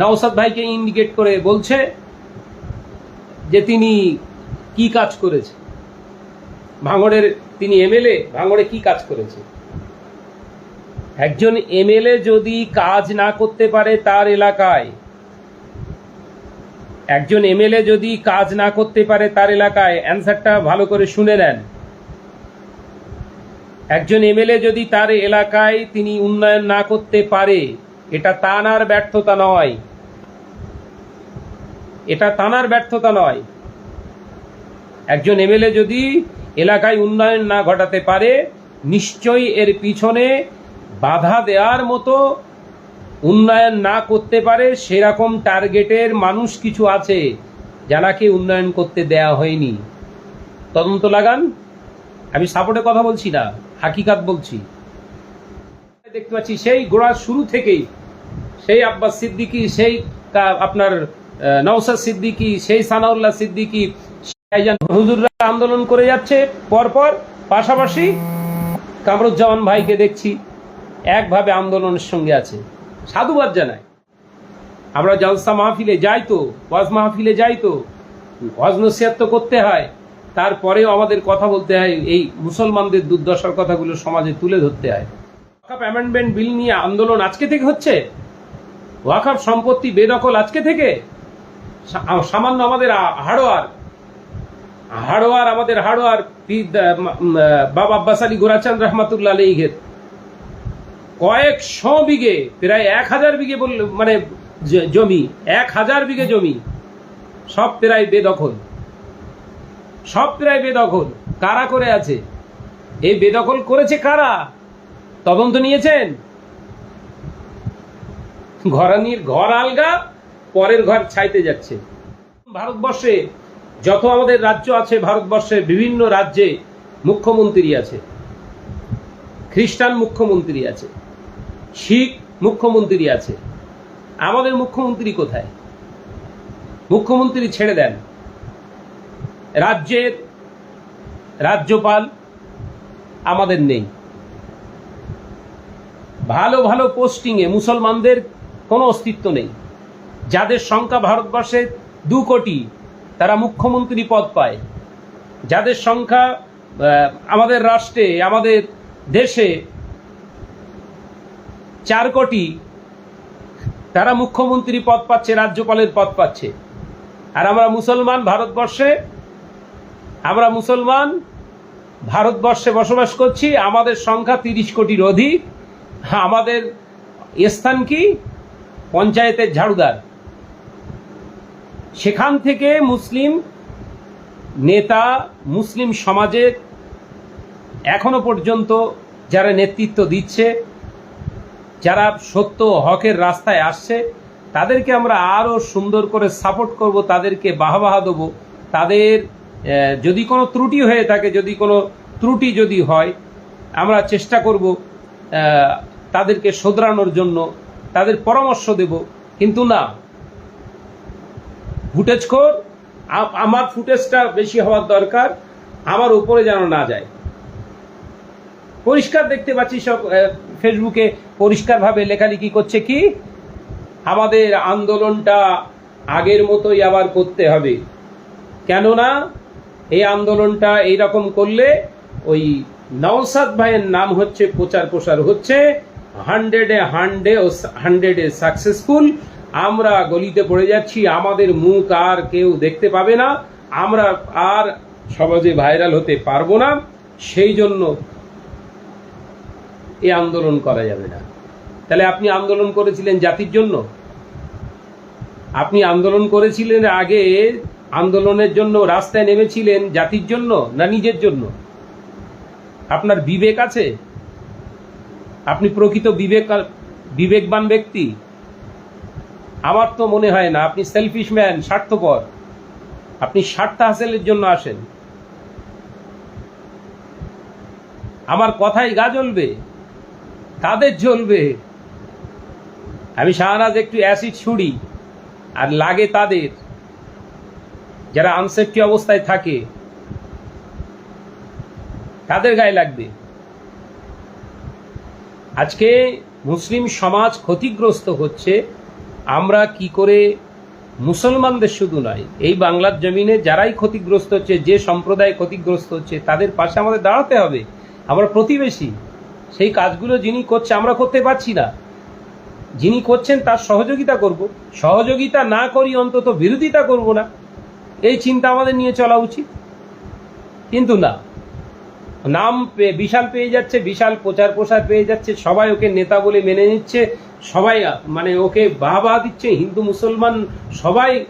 নওসাদ ভাইকে ইন্ডিকেট করে বলছে যে তিনি কি কাজ করেছে। ভাঙড়ের তিনি এমএলএ, ভাঙড়ে কি কাজ করেছে? একজন এমএলএ যদি কাজ না করতে পারে তার এলাকায়, একজন এমএলএ যদি কাজ না করতে পারে তার এলাকায়, অ্যান্সারটা ভালো করে শুনে নেন। একজন এমএলএ যদি তার এলাকায় তিনি উন্নয়ন না করতে পারে এটা তানার ব্যর্থতা নয়। এটা তানার ব্যর্থতা নয়। একজন এমএলএ যদি এলাকায় উন্নয়ন না ঘটাতে পারে, নিশ্চয়ই এর পিছনে বাধা দেওয়ার মতো উন্নয়ন না করতে পারে, সেরকম টার্গেটের মানুষ কিছু আছে যারাকে উন্নয়ন করতে দেয়া হয়নি। তদন্ত লাগান। আমি সাপোর্টে কথা বলছি না, হাকিকাত বলছি। দেখতে পাচ্ছি, সেই গোড়ার শুরু থেকেই সেই আব্বাস সিদ্দিকী, সেই আপনার নওসাদ সিদ্দিকী, সেই সানাউল্লাহ সিদ্দিকী হুজুররা আন্দোলন করে যাচ্ছে। পরপর পাশাপাশি কামরুজ্জামান ভাইকে দেখছি, একভাবে আন্দোলনের সঙ্গে আছে। সাধুবাদ জানায়। আমরা জলসা মাহফিলে যাই তো, ওয়াজ মাহফিলে যাই তো, ওয়াজ নসিহাত তো করতে হয়। তারপরেও আমাদের কথা বলতে হয়, এই মুসলমানদের দুর্দশার কথাগুলো সমাজে তুলে ধরতে হয়। ওয়াকাপ অ্যামেন্ডমেন্ট বিল নিয়ে আন্দোলন আজকে থেকে হচ্ছে? ওয়াকাপ সম্পত্তি বেদখল আজকে থেকে? সামান্য আমাদের হাড়োয়ার হাড়োয়ার আমাদের হাড়োয়ার বাবা আব্বাস আলী গোরাচাঁদ রহমাতুল্লাহ কয়েকশো বিঘে, প্রায় এক হাজার বিঘে মানে জমি, এক হাজার বিঘে জমি, সব প্রায় বেদখল। সব প্রায় বেদখল। কারা করে আছে? এই বেদখল করেছে কারা? তদন্ত নিয়েছেন? ঘরানির ঘর আলগা, পরের ঘর ছাইতে যাচ্ছে। ভারতবর্ষে যত আমাদের রাজ্য আছে, ভারতবর্ষের বিভিন্ন রাজ্যে মুখ্যমন্ত্রী আছে। খ্রিস্টান মুখ্যমন্ত্রী আছে। শিখ মুখ্যমন্ত্রী আছে। আমাদের মুখ্যমন্ত্রী কোথায়? মুখ্যমন্ত্রী ছেড়ে দেন। রাজ্যের রাজ্যপাল আমাদের নেই। ভালো ভালো পোস্টিংয়ে মুসলমানদের কোনো অস্তিত্ব নেই। যাদের সংখ্যা ভারতবর্ষে দু কোটি, তারা মুখ্যমন্ত্রী পদ পায়। যাদের সংখ্যা আমাদের রাষ্ট্রে, আমাদের দেশে চার কোটি, তারা মুখ্যমন্ত্রী পদ পাচ্ছে, রাজ্যপালের পদ পাচ্ছে। আর আমরা মুসলমান ভারতবর্ষে, আমরা মুসলমান ভারতবর্ষে বসবাস করছি, আমাদের সংখ্যা তিরিশ কোটির অধিক। আমাদের স্থান কি? পঞ্চায়েতের ঝাড়ুদার। সেখান থেকে মুসলিম নেতা, মুসলিম সমাজের এখনও পর্যন্ত যারা নেতৃত্ব দিচ্ছে, যারা সত্য হকের রাস্তায় আসছে, তাদেরকে আমরা আরও সুন্দর করে সাপোর্ট করব, তাদেরকে বাহবাহা দেবো। তাদের যদি কোনো ত্রুটি হয়ে থাকে, যদি কোনো ত্রুটি যদি হয়, আমরা চেষ্টা করব তাদেরকে শোধরানোর জন্য তাদের পরামর্শ দেব। কিন্তু না। ফুটেজ খোর আমার ফুটেজটা বেশি হওয়ার দরকার, আমার উপরে যেন না যায়। পরিষ্কার দেখতে পাচ্ছি সব ফেসবুকে পরিষ্কারভাবে লেখালেখি করছে কি? আমাদের আন্দোলনটা আগের মতোই আবার করতে হবে। কেননা, এই আন্দোলনটা এইরকম করলে ওই নওসাদ ভাইয়ের নাম হচ্ছে, প্রচার প্রসার হচ্ছে হান্ড্রেডে হান্ড্রেড ও হান্ড্রেডে সাকসেসফুল। আমরা গলিতে পড়ে যাচ্ছি, আমাদের মুখ আর কেউ দেখতে পাবে না। আমরা আর সমাজে ভাইরাল হতে পারব না। সেই জন্য এ আন্দোলন করা যাবে না। তাহলে আপনি আন্দোলন করেছিলেন জাতির জন্য? আপনি আন্দোলন করেছিলেন আগে, আন্দোলনের জন্য রাস্তায় নেমেছিলেন জাতির জন্য না নিজের জন্য? আপনার বিবেক আছে? আপনি প্রকৃত বিবেক বিবেকবান ব্যক্তি? আমার তো মনে হয় না, আপনি সেলফিশ ম্যান স্বার্থপর। আপনি স্বার্থ হাসিলের জন্য আসেন। আমার কথাই গা জ্বলবে কাদের জ্বলবে আমি শাহনাজ একটু অ্যাসিড ছুড়ি, আর লাগে তাদের, যারা আনসেফটি অবস্থায় থাকে। তাদের গায়ে লাগবে? আজকে মুসলিম সমাজ ক্ষতিগ্রস্ত হচ্ছে। আমরা কি করে মুসলমানদের শুধু নয়, এই বাংলার জমিনে যারাই ক্ষতিগ্রস্ত হচ্ছে, যে সম্প্রদায় ক্ষতিগ্রস্ত হচ্ছে, তাদের পাশে আমাদের দাঁড়াতে হবে। আমরা প্রতিবেশী, সেই কাজগুলো যিনি করছে, আমরা করতে পারছি না। যিনি করছেন, তার সহযোগিতা করব। সহযোগিতা না করি, অন্তত বিরোধিতা করব না। এই চিন্তা আমাদের নিয়ে চলা উচিত। কিন্তু না নাম বিশাল পেয়ে যাচ্ছে, বিশাল প্রচার প্রসার পেয়ে যাচ্ছে, সবাই ওকে নেতা বলে মেনে নিচ্ছে, সবাই মানে ওকে বাহবা দিচ্ছে, হিন্দু, মুসলমান সবাই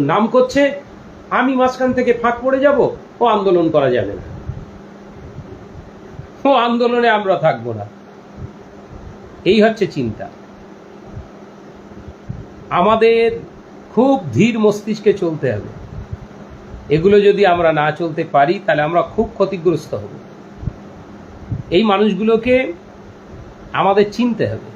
নাম করছে, আমি মাঝখান থেকে ফাঁক পড়ে যাব, ও আন্দোলন করা যাবে না। ও আন্দোলনে আমরা থাকব না। এই হচ্ছে চিন্তা। আমাদের খুব ধীর মস্তিষ্কে চলতে হবে। এগুলো যদি আমরা না চলতে পারি, তাহলে আমরা খুব ক্ষতিগ্রস্ত হব। এই মানুষগুলোকে আমাদের চিনতে হবে।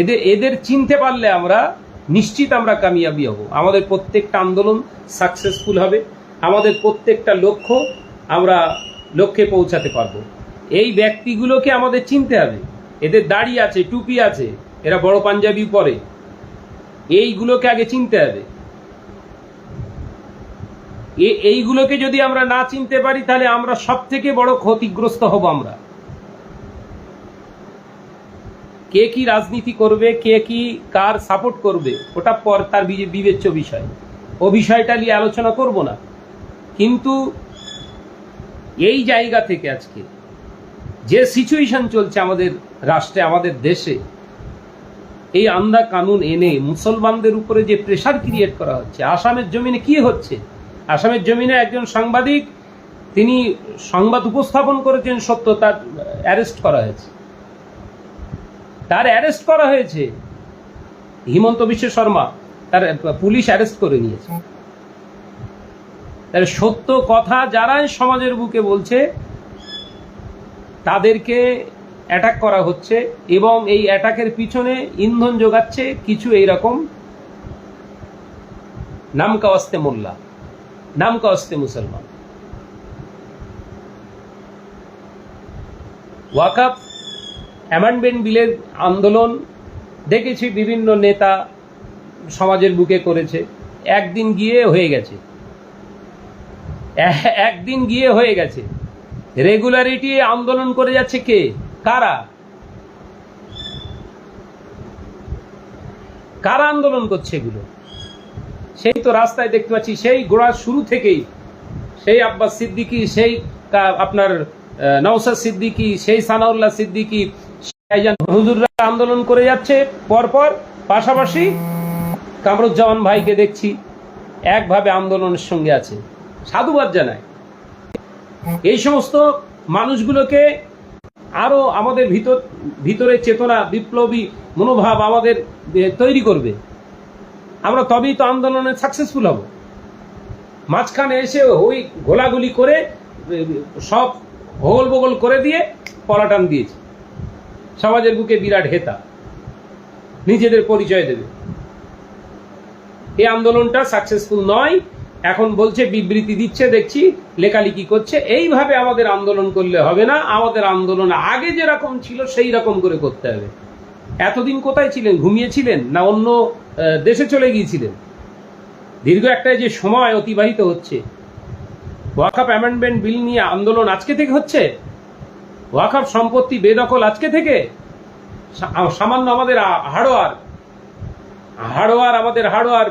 এদের এদের চিনতে পারলে আমরা নিশ্চিত আমরা কামিয়াবি হব। আমাদের প্রত্যেকটা আন্দোলন সাকসেসফুল হবে। আমাদের প্রত্যেকটা লক্ষ্য আমরা লক্ষ্যে পৌঁছাতে পারব। এই ব্যক্তিগুলোকে আমাদের চিনতে হবে। এদের দাড়ি আছে, টুপি আছে, এরা বড় পাঞ্জাবি পরে। এইগুলোকে আগে চিনতে হবে। এইগুলোকে যদি আমরা না চিনতে পারি, তাহলে আমরা সব থেকে বড় ক্ষতিগ্রস্ত হব আমরা। কে কি রাজনীতি করবে, কে কি কার সাপোর্ট করবে, ওটা পর তার বিবেচ্য বিষয়। ও বিষয়টা নিয়ে আলোচনা করব না। কিন্তু এই জায়গা থেকে আজকে যে সিচুয়েশন চলছে আমাদের রাষ্ট্রে, আমাদের দেশে, এই আন্দা কানুন এনে মুসলমানদের উপরে যে প্রেশার ক্রিয়েট করা হচ্ছে, আসামের জমিনে কি হচ্ছে? আসামের জমিনে একজন সাংবাদিক, তিনি সংবাদ উপস্থাপন করেছেন সত্য, তার অ্যারেস্ট করা হয়েছে। তার অ্যারেস্ট করা হয়েছে। হিমন্ত বিশ্ব শর্মা তার পুলিশ অ্যারেস্ট করে নিয়েছে। তাহলে সত্য কথা যারাই সমাজের বুকে বলছে, তাদেরকে অ্যাটাক করা হচ্ছে এবং এই অ্যাটাকের পিছনে ইন্ধন যোগাচ্ছে কিছু এইরকম নামকা কাওয়াস্তে মোল্লা, নামকা অস্তে মুসলমান। ওয়াকাফ অ্যামেন্ডমেন্ট বিলের আন্দোলন দেখেছি, বিভিন্ন নেতা সমাজের বুকে করেছে। একদিন গিয়ে হয়ে গেছে। একদিন গিয়ে হয়ে গেছে। রেগুলারিটি আন্দোলন করে যাচ্ছে কে? কারা? কারা আন্দোলন করছে এগুলো? সেই তো রাস্তায় দেখতে পাচ্ছি, সেই গোড়ার শুরু থেকেই, সেই আব্বাস সিদ্দিকি, সেই আপনার নওসাদ সিদ্দিকি, সেই সানাউল্লাহ সিদ্দিকি হুজুররা আন্দোলন করে যাচ্ছে, পরপর পাশাপাশি কামরুজ্জামান ভাইকে দেখছি একভাবে আন্দোলনের সঙ্গে আছে। সাধুবাদ জানায়। এই সমস্ত মানুষগুলোকে আরও আমাদের ভিতর, ভিতরে চেতনা, বিপ্লবী মনোভাব আমাদের তৈরি করবে। আমরা তবেই তো আন্দোলনে সাকসেসফুল হব। মাঝখানে এসে ওই গোলাগুলি করে, সব হোগল বগল করে দিয়ে পলাটান দিয়েছে। সমাজের বুকে বিরাট হেতা। নিজেদের পরিচয় দেবে। এই আন্দোলনটা সাকসেসফুল নয়। এখন বলছে, বিবৃতি দিচ্ছে, দেখছি, লেখালেখি করছে। এইভাবে আমাদের আন্দোলন করলে হবে না। আমাদের আন্দোলন আগে যেরকম ছিল, সেই রকম করে করতে হবে। এতদিন কোথায় ছিলেন? ঘুমিয়েছিলেন? না অন্য দেশে চলে গিয়েছিলেন? দীর্ঘ একটা যে সময় অতিবাহিত হচ্ছে। ওয়াকাপ অ্যামেন্ডমেন্ট বিল নিয়ে আন্দোলন আজকে থেকে হচ্ছে? ওয়াকাপ সম্পত্তি বেদখল আজকে থেকে? সামান্য আমাদের হাড়োয়ার। হাড়োয়ার, আমাদের হাড়োয়ার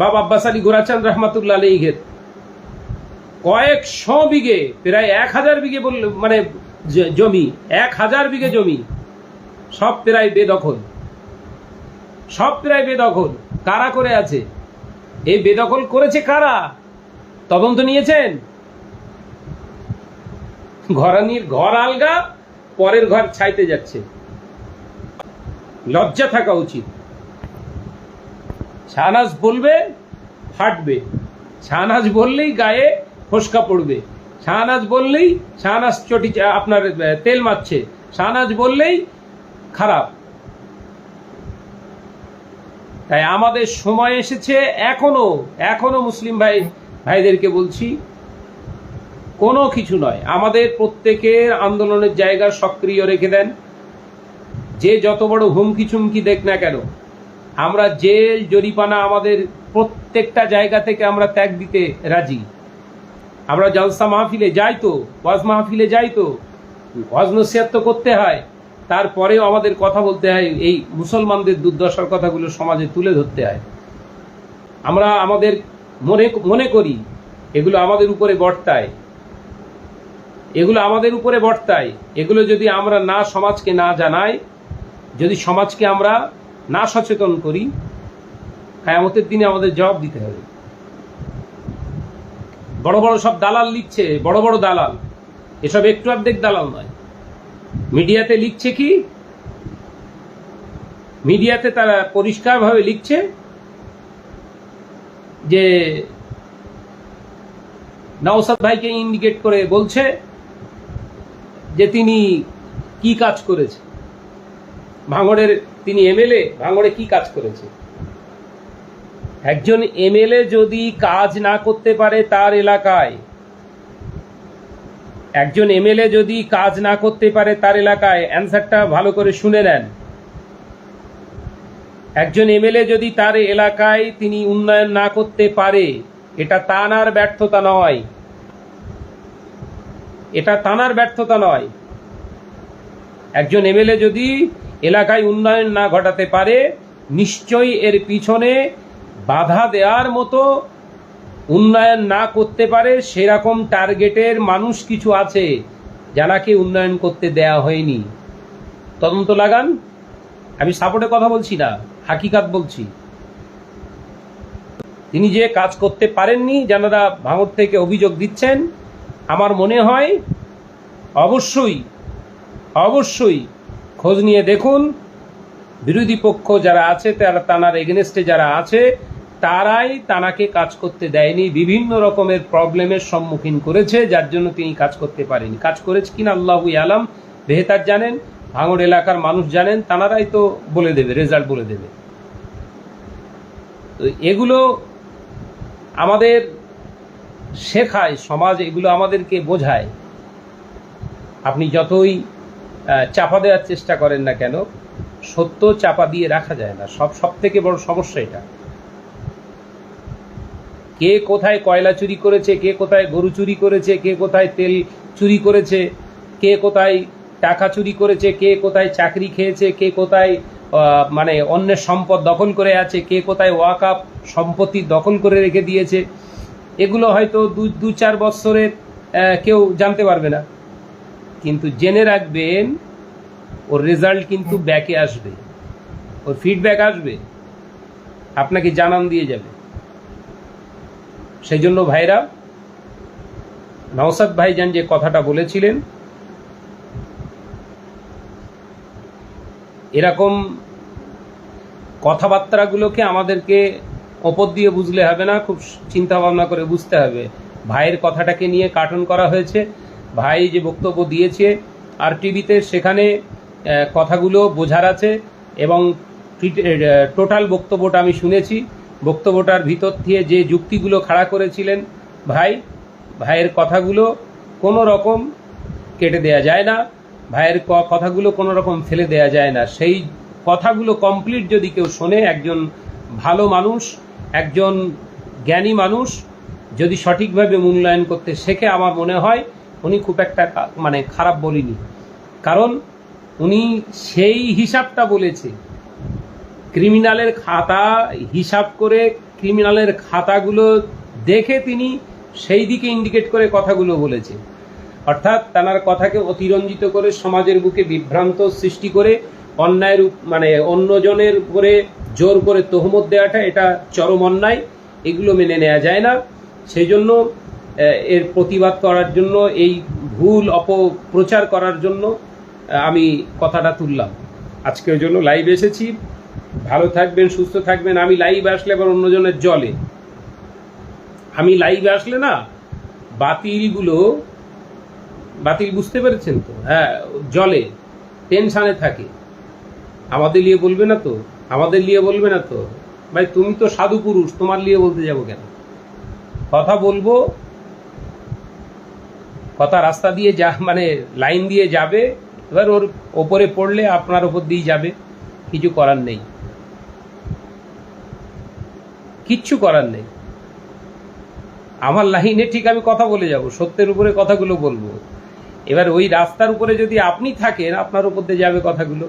বাবা আব্বাস আলী গোরাচাঁদ রহমাতুল্লাহ আলীঘের কয়েকশো বিঘে, প্রায় এক হাজার বিঘে বলল মানে জমি, এক হাজার বিঘে জমি, সব প্রায় বেদখল। সব প্রায় বেদখল। কারা করে আছে? এই বেদখল করেছে কারা? তদন্ত নিয়েছেন? ঘরানির ঘর আলগা, পরের ঘর ছাইতে যাচ্ছে। লজ্জা থাকা উচিত। শাহনাজ বলবে, ফাটবে। শাহনাজ বললেই গায়ে ফসকা পড়বে। শাহনাজ বললেই শাহনাজ চটি আপনার তেল মারছে। শাহনাজ বললেই খারাপ। তাই আমাদের সময় এসেছে এখনও। এখনও মুসলিম ভাই, ভাইদেরকে বলছি কোনো কিছু নয়। আমাদের প্রত্যেকের আন্দোলনের জায়গা সক্রিয় রেখে দেন। যে যত বড় হুমকি চুমকি দেখ না কেন, আমরা জেল জরিপানা আমাদের প্রত্যেকটা জায়গা থেকে আমরা ত্যাগ দিতে রাজি। আমরা জলসা মাহফিলে যাই তো, ওয়াজ মাহফিলে যাই তো, ওয়াজ নসিহাত তো করতে হয়। তারপরেও আমাদের কথা বলতে হয়, এই মুসলমানদের দুর্দশার কথাগুলো সমাজে তুলে ধরতে হয়। আমরা আমাদের মনে মনে করি, এগুলো আমাদের উপরে বর্তায়। এগুলো আমাদের উপরে বর্তায়। এগুলো যদি আমরা না সমাজকে না জানাই, যদি সমাজকে আমরা না সচেতন করি, কায়ামতের দিনে আমাদের জবাব দিতে হবে। বড় বড় সব দালাল লিখছে, বড় বড় দালাল। এসব একটু অর্ধেক দালাল নয়। মিডিয়াতে লিখছে কি? মিডিয়াতে তারা পরিষ্কারভাবে লিখছে যে নওসাদ ভাইকে ইন্ডিকেট করে বলছে যে তিনি কি কাজ করেছে? ভাঙড়ের তিনি এমএলএ, ভাঙড়ে কি কাজ করেছে? একজন এমএলএ যদি কাজ না করতে পারে তার এলাকায়, একজন এমএলএ যদি কাজ না করতে পারে তার এলাকায়, অ্যান্সারটা ভালো করে শুনে নেন। একজন এমএলএ যদি তার এলাকায় তিনি উন্নয়ন না করতে পারে, এটা তানার ব্যর্থতা নয়। এটা তানার ব্যর্থতা নয়। একজন এমএলএ যদি এলাকায় উন্নয়ন না ঘটাতে পারে, নিশ্চয়ই এর পিছনে বাধা দেওয়ার মতো উন্নয়ন না করতে পারে সেরকম টার্গেটের মানুষ কিছু আছে যারাকে উন্নয়ন করতে দেয়া হয়নি। তদন্ত লাগান। আমি সাপোর্টে কথা বলছি না, হাকিকাত বলছি। তিনি যে কাজ করতে পারেননি যারা ভাঙর থেকে অভিযোগ দিচ্ছেন আমার মনে হয় অবশ্যই অবশ্যই খোঁজ নিয়ে দেখুন। বিরোধী পক্ষ যারা আছে, তারা তানার এগেনস্টে যারা আছে, তারাই তানাকে কাজ করতে দেয়নি, বিভিন্ন রকমের প্রবলেমের সম্মুখীন করেছে, যার জন্য তিনি কাজ করতে পারেনি। কাজ করেছে কিনা আল্লাহ আলাম বেহতার জানেন, ভাঙড় এলাকার মানুষ জানেন, তানারাই তো বলে দেবে রেজাল্ট বলে দেবে। তো এগুলো আমাদের শেখায়, সমাজ এগুলো আমাদেরকে বোঝায়। আপনি যতই চাপা দেওয়ার চেষ্টা করেন না কেন, সত্য চাপা দিয়ে রাখা যায় না। সব সব থেকে বড় সমস্যা এটা। কে কোথায় কয়লা চুরি করেছে, কে কোথায় গরু চুরি করেছে, কে কোথায় তেল চুরি করেছে, কে কোথায় টাকা চুরি করেছে, কে কোথায় চাকরি খেয়েছে, কে কোথায় মানে অন্যের সম্পদ দখল করে আছে, কে কোথায় ওয়াকাপ সম্পত্তি দখল করে রেখে দিয়েছে এগুলো হয়তো দু দু চার বৎসরের কেউ জানতে পারবে না। কিন্তু জেনে রাখবেন, ওর রেজাল্ট কিন্তু ব্যাকে আসবে। ওর ফিডব্যাক আসবে। আপনাকে জানান দিয়ে যাবে। সেই জন্য ভাইরা, নওসাদ ভাইজান যে কথাটা বলেছিলেন, এরকম কথাবার্তাগুলোকে আমাদেরকে ওপর দিয়ে বুঝলে হবে না, খুব চিন্তা ভাবনা করে বুঝতে হবে। ভাইয়ের কথাটাকে নিয়ে কার্টুন করা হয়েছে। ভাই যে বক্তব্য দিয়েছে আর টিভিতে সেখানে কথাগুলো বোঝার আছে এবং টোটাল বক্তব্যটা আমি শুনেছি। বক্তব্যটার ভিতর দিয়ে যে যুক্তিগুলো খাড়া করেছিলেন ভাই, ভাইয়ের কথাগুলো কোনো রকম কেটে দেয়া যায় না। ভাইয়ের কথাগুলো কোনো রকম ফেলে দেয়া যায় না। সেই কথাগুলো কমপ্লিট যদি কেউ শোনে, একজন ভালো মানুষ একজন জ্ঞানী মানুষ যদি সঠিকভাবে মূল্যায়ন করতে শেখে আমার মনে হয়, উনি খুব একটা মানে খারাপ বলিনি। কারণ উনি সেই হিসাবটা বলেছে। ক্রিমিনালের খাতা, হিসাব করে ক্রিমিনালের খাতাগুলো দেখে তিনি সেই দিকে ইন্ডিকেট করে কথাগুলো বলেছে। অর্থাৎ তানার কথাকে অতিরঞ্জিত করে সমাজের বুকে বিভ্রান্ত সৃষ্টি করে, অন্যায়ের মানে অন্যজনের উপরে জোর করে তহমত দেওয়াটা এটা চরম অন্যায়। এগুলো মেনে নেওয়া যায় না। সেই জন্য এর প্রতিবাদ করার জন্য, এই ভুল অপপ্রচার করার জন্য আমি কথাটা তুললাম। আজকের জন্য লাইভ এসেছি। ভালো থাকবেন, সুস্থ থাকবেন। আমি লাইভ আসলে আবার অন্যজনের জলে। আমি লাইভ আসলে না, বাতিলগুলো, বাতিল বুঝতে পেরেছেন তো? হ্যাঁ জলে টেনশানে থাকে। আমাদের নিয়ে বলবে না তো? আমাদের নিয়ে বলবে না তো? ভাই, তুমি তো সাধু পুরুষ, তোমার নিয়ে বলতে যাব কেন? কথা বলব, কথা রাস্তা দিয়ে যা মানে লাইন দিয়ে যাবে, এবার ওর ওপরে পড়লে আপনার ওপর দিয়ে যাবে, কিছু করার নেই। কিচ্ছু করার নেই। আমার লাইনে ঠিক আমি কথা বলে যাব, সত্যের উপরে কথাগুলো বলব। এবার ওই রাস্তার উপরে যদি আপনি থাকেন, আপনার উপর দিয়ে যাবে কথাগুলো।